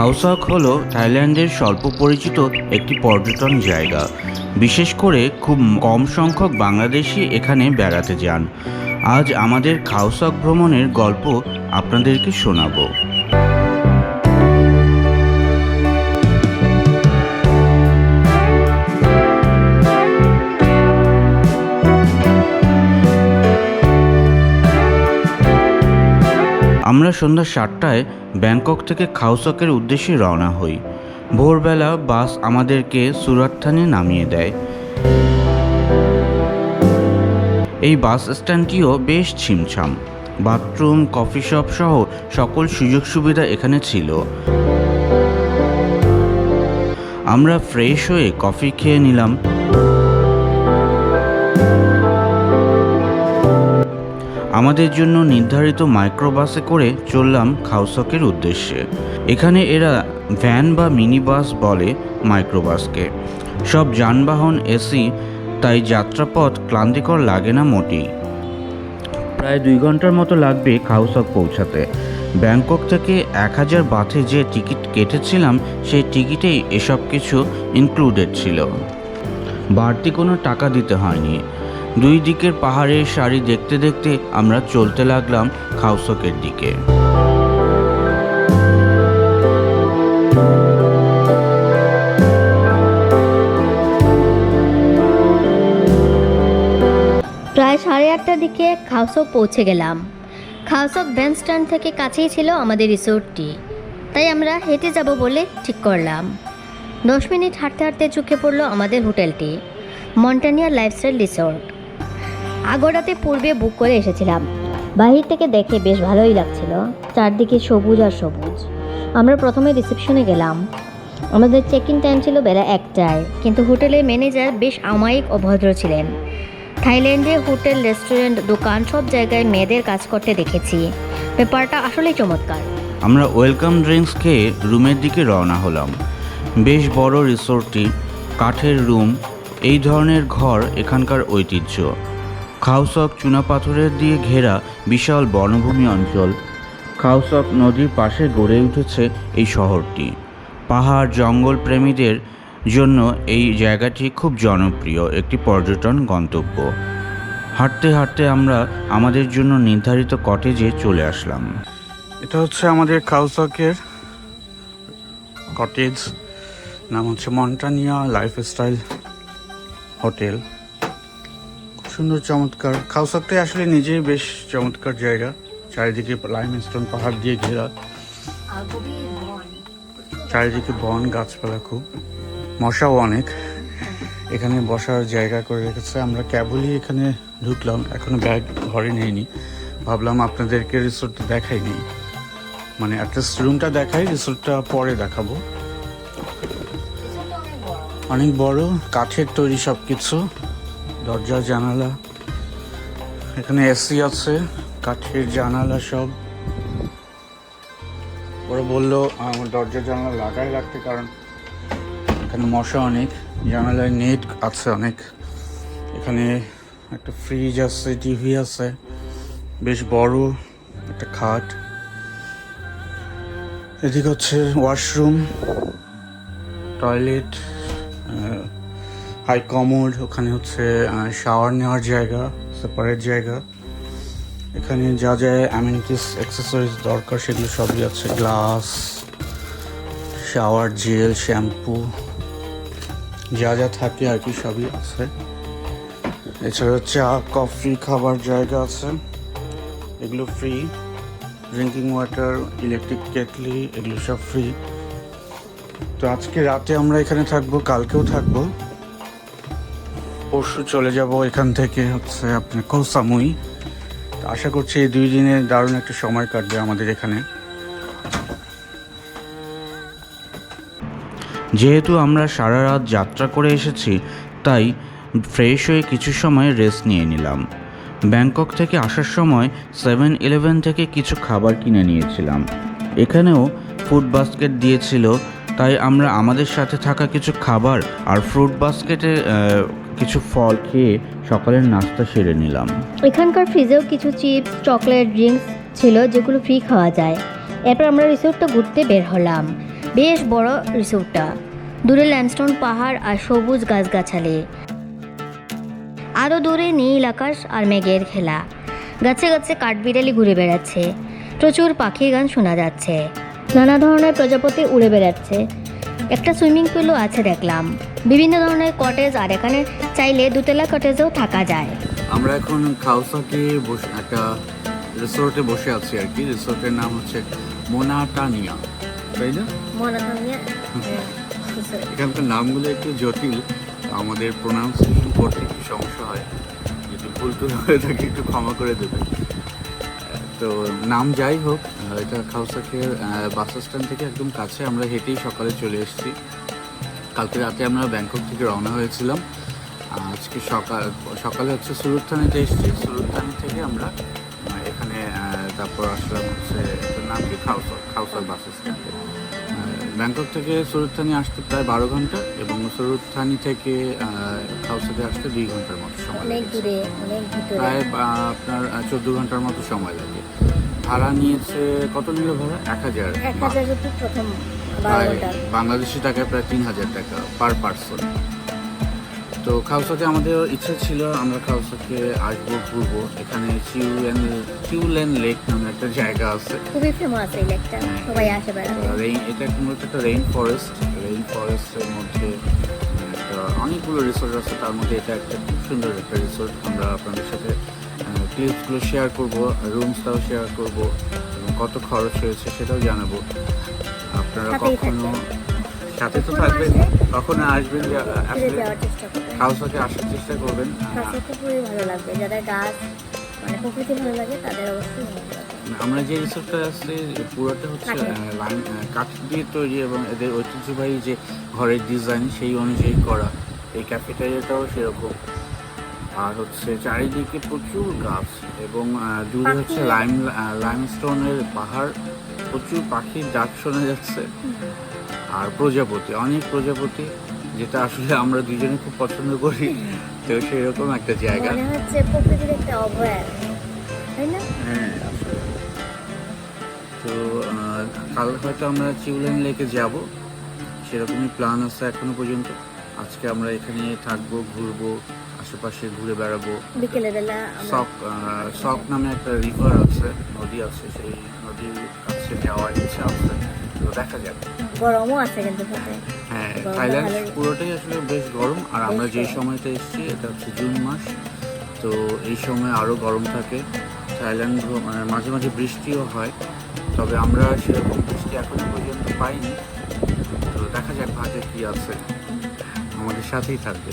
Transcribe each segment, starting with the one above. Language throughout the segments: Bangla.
খাওসক হল থাইল্যান্ডের স্বল্প পরিচিত একটি পর্যটন জায়গা। বিশেষ করে খুব কম সংখ্যক বাংলাদেশি এখানে বেড়াতে যান। আজ আমাদের খাওসক ভ্রমণের গল্প আপনাদেরকে শোনাবো। আমরা সন্ধ্যা সাতটায় ব্যাংকক থেকে খাউসকের উদ্দেশ্যে রওনা হই। ভোরবেলা বাস আমাদেরকে সুরাতথানে নামিয়ে দেয়। এই বাস স্ট্যান্ডটিও বেশ ছিমছাম। বাথরুম, কফি শপ সহ সকল সুযোগ সুবিধা এখানে ছিল। আমরা ফ্রেশ হয়ে কফি খেয়ে নিলাম। আমাদের জন্য নির্ধারিত মাইক্রোবাসে করে চললাম খাউসকের উদ্দেশ্যে। এখানে এরা ভ্যান বা মিনি বাস বলে মাইক্রোবাসকে। সব যানবাহন, এসি, তাই যাত্রাপথ ক্লান্তিকর লাগে না মোটেই। প্রায় দুই ঘণ্টার মতো লাগবে খাউসক পৌঁছাতে। ব্যাংকক থেকে এক হাজার বাথে যে টিকিট কেটেছিলাম, সেই টিকিটেই এসব কিছু ইনক্লুডেড ছিল। বাড়তি কোনো টাকা দিতে হয়নি। দুই দিকের পাহাড়ের সারি দেখতে দেখতে আমরা চলতে লাগলাম খাউসকের দিকে। প্রায় সাড়ে আটটার দিকে খাওসক পৌঁছে গেলাম। খাওসক ভ্যান স্ট্যান্ড থেকে কাছেই ছিল আমাদের রিসোর্টটি। তাই আমরা হেঁটে যাব বলে ঠিক করলাম। দশ মিনিট হাঁটতে হাঁটতে চোখে পড়ল আমাদের হোটেলটি, মন্টানিয়ার লাইফস্টাইল রিসোর্ট। আগোড়াতে পূর্বে বুক করে এসেছিলাম। বাহির থেকে দেখে বেশ ভালোই লাগছিল, চারদিকে সবুজ আর সবুজ। আমরা প্রথমে রিসেপশনে গেলাম। আমাদের চেক ইন টাইম ছিল বেলা একটায়, কিন্তু হোটেলের ম্যানেজার বেশ আমায়িক ও ভদ্র ছিলেন। থাইল্যান্ডে হোটেল রেস্টুরেন্ট দোকান সব জায়গায় মেয়েদের কাজ করতে দেখেছি। ব্যাপারটা আসলেই চমৎকার। আমরা ওয়েলকাম ড্রিঙ্কস খেয়ে রুমের দিকে রওনা হলাম। বেশ বড় রিসোর্টটি কাঠের রুম এই ধরনের ঘর এখানকার ঐতিহ্য। খাউসক চুনাপাথরের দিয়ে ঘেরা বিশাল বনভূমি অঞ্চল। খাউসক নদীর পাশে গড়ে উঠেছে এই শহরটি। পাহাড় জঙ্গল প্রেমীদের জন্য এই জায়গাটি খুব জনপ্রিয় একটি পর্যটন গন্তব্য। হাঁটতে হাঁটতে আমরা আমাদের জন্য নির্ধারিত কটেজে চলে আসলাম। এটা হচ্ছে আমাদের খাউসকের কটেজ। নাম হচ্ছে মন্টানিয়া লাইফস্টাইল হোটেল। সুন্দর, চমৎকার। খাউসকটাই আসলে নিজেই বেশ চমৎকার জায়গা। চারিদিকে লাইম স্টোন, পাহাড় দিয়ে ঘেরা। চারিদিকে বন, গাছপালা খুব। মশাও অনেক। এখানে বসার জায়গা করে রেখেছে। আমরা ক্যাবলি এখানে ঢুকলাম। এখনও ব্যাগ ঘরে নেইনি। ভাবলাম আপনাদেরকে রিসোর্টটা দেখাইনি মানে অ্যাটলিস্ট রুমটা দেখাই রিসোর্টটা পরে দেখাবো। অনেক বড়, কাঠের তৈরি সব কিছু দরজা, জানালা, এখানে এসি আছে, কাঠের জানালা সব। ওরা বলল আমার দরজা জানালা লাগাই রাখতে, কারণ এখানে মশা অনেক, জানালায় নেট আছে অনেক। এখানে একটা ফ্রিজ আছে টিভি আছে, বেশ বড় একটা খাট। এদিকে হচ্ছে ওয়াশরুম টয়লেট হাই কমোড, ওখানে হচ্ছে শাওয়ার নেওয়ার জায়গা সেপারেট জায়গা। এখানে যা যা অ্যামিনিটিস অ্যাক্সেসরিজ দরকার, সেগুলো সবই আছে। গ্লাস শাওয়ার জেল শ্যাম্পু যা যা থাকে আর কি সবই আছে। এছাড়া চা কফি খাবার জায়গা আছে। এগুলো free drinking water electric kettle এগুলো সব ফ্রি তো আজকে রাতে আমরা এখানে থাকব, কালকেও থাকব। পরশু চলে যাব এখান থেকে হচ্ছে আপনার কৌসামুই আশা করছি এই দুই দিনে দারুণ একটা সময় কাটবে আমাদের এখানে। যেহেতু আমরা সারা রাত যাত্রা করে এসেছি, তাই ফ্রেশ হয়ে কিছু সময় রেস্ট নিয়ে নিলাম। ব্যাংকক থেকে আসার সময় সেভেন ইলেভেন থেকে কিছু খাবার কিনে নিয়েছিলাম। এখানেও ফুড বাস্কেট দিয়েছিল, তাই আমরা আমাদের সাথে থাকা কিছু খাবার আর ফ্রুট বাস্কেটে কিছু ফল খেয়ে সকালের নাস্তা সেরে নিলাম। এখানকার ফ্রিজেও কিছু চিপস চকলেট ড্রিঙ্কস ছিল যেগুলো ফ্রি খাওয়া যায়। এরপর আমরা রিসোর্টটা ঘুরতে বের হলাম। বেশ বড় রিসোর্টটা দূরে ল্যান্ডস্টোন পাহাড় আর সবুজ গাছগাছালি। আরও দূরে নীল আকাশ আর মেঘের খেলা। গাছে গাছে কাঠবিড়ালি ঘুরে বেড়াচ্ছে। প্রচুর পাখির গান শোনা যাচ্ছে। নানা ধরনের প্রজাপতি উড়ে বেড়াচ্ছে। একটা সুইমিং পুলও আছে দেখলাম। বিভিন্ন ধরনের কটেজ আর এখানে চাইলে দুতলা কটেজেও থাকা যায়। আমরা এখন খাউসাকে বসে একটা রিসোর্টে বসে আছি আর কি। রিসোর্টের নাম হচ্ছে মোনাটানিয়া তাই না? মোনাটানিয়া এখানকার নামগুলো একটু জটিল আমাদের প্রোনাউন্সিয়েশন করতে একটু সমস্যা হয়। যদি ভুল টুল হয়ে থাকে একটু ক্ষমা করে দেবে তো নাম যাই হোক এটা খাউসাকের বাস স্ট্যান্ড থেকে একদম কাছে আমরা হেঁটেই সকালে চলে এসেছি। কালকে রাতে আমরা ব্যাংকক থেকে রওনা হয়েছিলাম। আজকে সকাল সকালে হচ্ছে সুরুত্থানিতে এসেছি। সুরুত্থানি থেকে আমরা এখানে তারপর আসলাম হচ্ছে নাম কি? খাউসা খাউসার বাস স্ট্যান্ডে। ব্যাংকক থেকে সুরুত্থানি আসতে প্রায় বারো ঘণ্টা এবং সুরুত্থানি থেকে খাউসাতে আসতে দুই ঘণ্টার মতো সময় ভিতরে। প্রায় আপনার চোদ্দ ঘণ্টার মতো সময় লাগে। ভাড়া নিয়েছে কত নিল ভাড়া? এক হাজার এক হাজার প্রথম। প্রায় বাংলাদেশি টাকায় প্রায় তিন হাজার টাকা পার পার্সন তো খাউসাতে আমাদের ইচ্ছা ছিল আমরা খাউসাকে আসব ঘুরবো। এখানে চিউলেন চিউলেন লেক নামে একটা জায়গা আছে। খুবই ফেমাস এই লেকটা সবাই আসে বেড়াতে। রেইন এটা মূলত একটা রেইন ফরেস্ট রেইন ফরেস্টের মধ্যে একটা অনেকগুলো রিসোর্ট আছে। তার মধ্যে এটা একটা খুব সুন্দর একটা রিসোর্ট আমরা আপনাদের সাথে ক্লিপসগুলো শেয়ার করব রুমসটাও শেয়ার করব এবং কত খরচ হয়েছে সেটাও জানাব। আপনারা কখনো সাথে তো থাকবেন কখনো আসবেন হাউসকে আসার চেষ্টা করবেন। খুবই ভালো লাগবে। গাছ মানে প্রকৃতি ভালো লাগে তাদের অবশ্যই আমরা যে রিসোর্টটা আছে পুরোটা হচ্ছে কাঠ দিয়ে তৈরি এবং এদের ঐতিহ্যবাহী যে ঘরের ডিজাইন সেই অনুযায়ী করা। এই ক্যাফেটেরিয়াটাও সেরকম। আর হচ্ছে চারিদিকে প্রচুর গাছ এবং দূরে হচ্ছে। লাইম লাইমস্টোনের পাহাড়। প্রচুর পাখির ডাক শোনা যাচ্ছে। আর প্রজাপতি অনেক প্রজাপতি যেটা আসলে আমরা দুজনে খুব পছন্দ করি। তো সেরকম একটা জায়গা। মনে হচ্ছে প্রকৃতির একটা অভয়ারণ্য তাই না? হ্যাঁ তো কাল হয়তো আমরা চিউলেন লেকে যাব। সেরকমই প্ল্যান আছে এখনও পর্যন্ত। আজকে আমরা এখানে থাকব ঘুরবো আশেপাশে ঘুরে বেড়াবো। বিকেলে বেলা সক আহ, সক নামে একটা রিভার আছে নদী আছে সেই নদীর যাওয়ার ইচ্ছা আছে তো দেখা যাক। গরমও আছে কিন্তু হ্যাঁ থাইল্যান্ড পুরোটাই আসলে বেশ গরম। আর আমরা যে সময়টা এসেছি এটা হচ্ছে জুন মাস। তো এই সময় আরও গরম থাকে। থাইল্যান্ড মানে মাঝে মাঝে বৃষ্টিও হয়। তবে আমরা সেরকম বৃষ্টি এখনও পর্যন্ত পাইনি। তো দেখা যাক ভাগ্যে কী আছে। আমাদের সাথেই থাকবে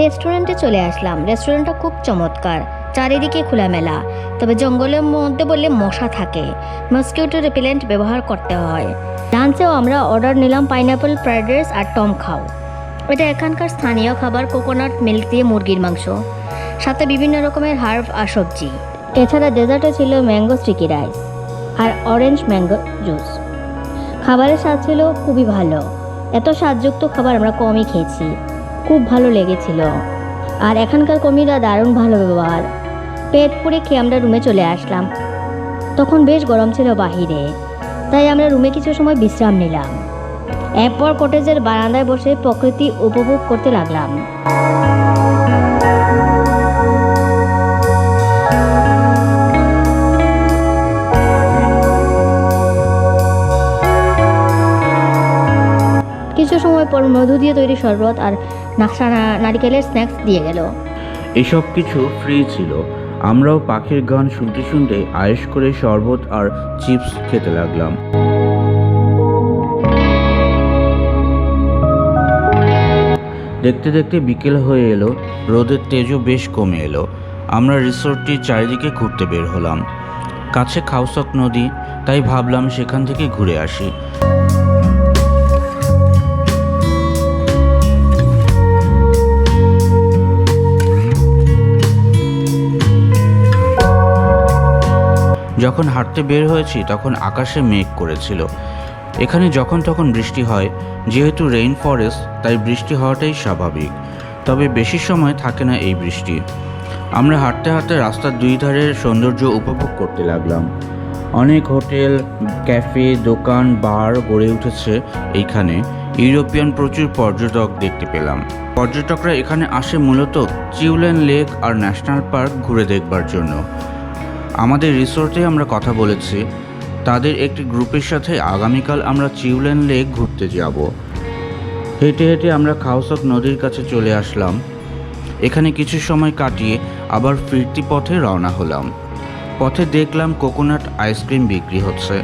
রেস্টুরেন্টে চলে আসলাম। রেস্টুরেন্টটা খুব চমৎকার, চারিদিকে খোলামেলা। তবে জঙ্গলের মধ্যে বললে মশা থাকে মসকিউটো রিপেলেন্ট ব্যবহার করতে হয়। লাঞ্চেও আমরা অর্ডার নিলাম পাইনাপেল ফ্রাইড রাইস আর টম খাও। এটা এখানকার স্থানীয় খাবার কোকোনাট মিল্ক দিয়ে মুরগির মাংস। সাথে বিভিন্ন রকমের হার্ব আর সবজি। এছাড়া ডেজার্টে ছিল ম্যাঙ্গো স্টিকি রাইস আর অরেঞ্জ ম্যাঙ্গো জুস খাবারের স্বাদ ছিল খুবই ভালো। এত স্বাদযুক্ত খাবার আমরা কমই খেয়েছি। খুব ভালো লেগেছিল। আর এখানকার কর্মীরা দারুণ ভালো ব্যবহার। পেট পুড়ে খেয়ে আমরা রুমে চলে আসলাম। তখন বেশ গরম ছিল বাহিরে। তাই আমরা রুমে কিছু সময় বিশ্রাম নিলাম। এরপর কটেজের বারান্দায় বসে প্রকৃতি উপভোগ করতে লাগলাম। কিছু সময় পর মধু দিয়ে তৈরি শরবত আর নাকশা নারিকেলের স্ন্যাক্স দিয়ে গেল। এসব কিছু ফ্রি ছিল। আমরাও পাখির গান শুনতে শুনতে আয়েশ করে শরবত আর চিপস খেতে লাগলাম। দেখতে দেখতে বিকেল হয়ে এলো। রোদের তেজও বেশ কমে এলো। আমরা রিসোর্টটির চারিদিকে ঘুরতে বের হলাম। কাছে খাউসক নদী, তাই ভাবলাম সেখান থেকে ঘুরে আসি। যখন হাঁটতে বের হয়েছি, তখন আকাশে মেঘ করেছিল। এখানে যখন তখন বৃষ্টি হয়, যেহেতু রেইন ফরেস্ট তাই বৃষ্টি হওয়াটাই স্বাভাবিক। তবে বেশি সময় থাকে না এই বৃষ্টি। আমরা হাঁটতে হাঁটতে রাস্তার দুই ধারের সৌন্দর্য উপভোগ করতে লাগলাম। অনেক হোটেল, ক্যাফে, দোকান, বার গড়ে উঠেছে এইখানে। ইউরোপিয়ান প্রচুর পর্যটক দেখতে পেলাম। পর্যটকরা এখানে আসে মূলত চিউলেন লেক আর ন্যাশনাল পার্ক ঘুরে দেখবার জন্য। আমাদের রিসোর্টে আমরা কথা বলেছি। তাদের একটি গ্রুপের সাথে আগামীকাল আমরা চিউলেন লেক ঘুরতে যাব। হেঁটে হেঁটে আমরা খাউসক নদীর কাছে চলে আসলাম। এখানে কিছু সময় কাটিয়ে আবার ফিরতি পথে রওনা হলাম। পথে দেখলাম কোকোনাট আইসক্রিম বিক্রি হচ্ছে।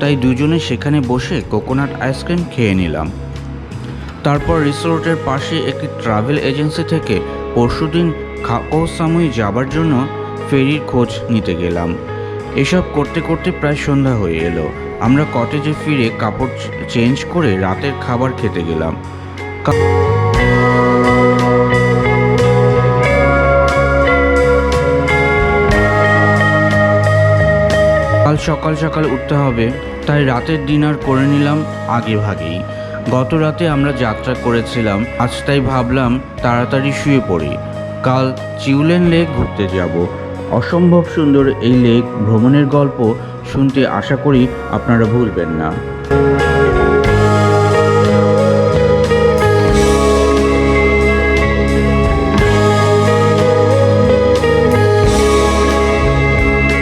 তাই দুজনে সেখানে বসে কোকোনাট আইসক্রিম খেয়ে নিলাম। তারপর রিসোর্টের পাশে একটি ট্রাভেল এজেন্সি থেকে পরশুদিন খাও সামুই যাবার জন্য ফেরির খোঁজ নিতে গেলাম। এসব করতে করতে প্রায় সন্ধ্যা হয়ে এলো। আমরা কটেজে ফিরে কাপড় চেঞ্জ করে রাতের খাবার খেতে গেলাম। কাল সকাল সকাল উঠতে হবে, তাই রাতের ডিনার করে নিলাম আগে ভাগেই গত রাতে আমরা যাত্রা করেছিলাম, আজ তাই ভাবলাম তাড়াতাড়ি শুয়ে পড়ি। কাল চিউলেন লেক ঘুরতে যাব। অসম্ভব সুন্দর এই লেক ভ্রমণের গল্প শুনতে আশা করি আপনারা ভুলবেন না।